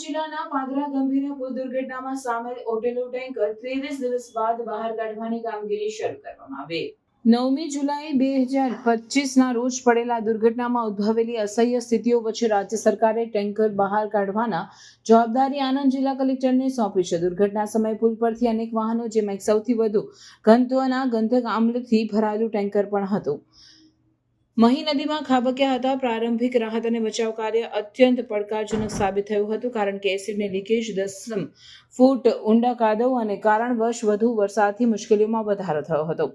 જિલ્લાના પાદરા ગંભીર દુર્ઘટનામાં સામેલ ઓટેલો ટેન્કર ત્રેવીસ દિવસ બાદ બહાર કાઢવાની કામગીરી શરૂ કરવામાં આવી. નવમી જુલાઈ બે હજાર પચીસના રોજ પડેલા દુર્ઘટનામાં ઉદ્ભવેલી અસહ્ય સ્થિતિઓ વચ્ચે રાજ્ય સરકારે ટેન્કર બહાર કાઢવાના જવાબદારી આણંદ જિલ્લા કલેક્ટરને સોંપી છે. દુર્ઘટના સમયે પુલ પરથી અનેક વાહનો, જેમાં સૌથી વધુ ઘનત્વના ગંધક આમ્લથી ભરાયેલું ટેન્કર પણ હતું. મહી નદીમાં ખાબક્યા હતા. પ્રારંભિક રાહત અને બચાવ કાર્ય અત્યંત પડકારજનક સાબિત થયું હતું, કારણ કે એસિડની લીકેજ દસમ ફૂટ ઊંડા કાદવ અને કારણવશ વધુ વરસાદથી મુશ્કેલીઓમાં વધારો થયો હતો.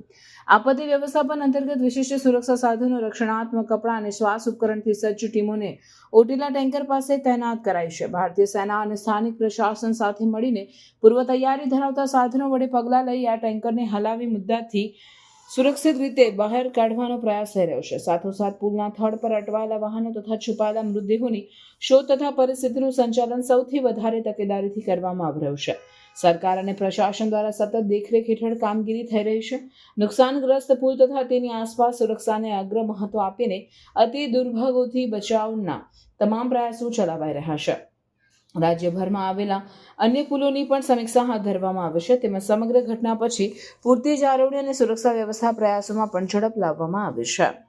આપત્તિ વ્યવસ્થાપન અંતર્ગત વિશિષ્ટ સુરક્ષા સાધનો, રક્ષણાત્મક કપડાં અને શ્વાસ ઉપકરણથી સજ્જ ટીમોને ઓટીલા ટેન્કર પાસે તૈનાત કરાઈ છે. ભારતીય સેના અને સ્થાનિક પ્રશાસન સાથે મળીને પૂર્વ તૈયારી ધરાવતા સાધનો વડે પગલાં લઈ આ ટેન્કરને હલાવી મુદ્દાથી સુરક્ષિત રીતે બહાર કાઢવાનો પ્રયાસ થઈ રહ્યો છે. સાથોસાથ પુલના થડ પર અટવાયેલા વાહનો તથા છુપાયેલા મૃતદેહોની શોધ તથા પરિસ્થિતિનું સંચાલન સૌથી વધારે તકેદારીથી કરવામાં આવી રહ્યું છે. સરકાર અને પ્રશાસન દ્વારા સતત દેખરેખ હેઠળ કામગીરી થઈ રહી છે. નુકસાનગ્રસ્ત પુલ તથા તેની આસપાસ સુરક્ષાને અગ્ર મહત્વ આપીને અતિ દુર્ભાગોથી બચાવના તમામ પ્રયાસો ચલાવાઈ રહ્યા છે. રાજ્યભરમાં આવેલા અન્ય પુલોની પણ સમીક્ષા હાથ ધરવામાં આવે છે. તેમજ સમગ્ર ઘટના પછી પૂરતી જાળવણી અને સુરક્ષા વ્યવસ્થા પ્રયાસોમાં પણ ઝડપ લાવવામાં આવે છે.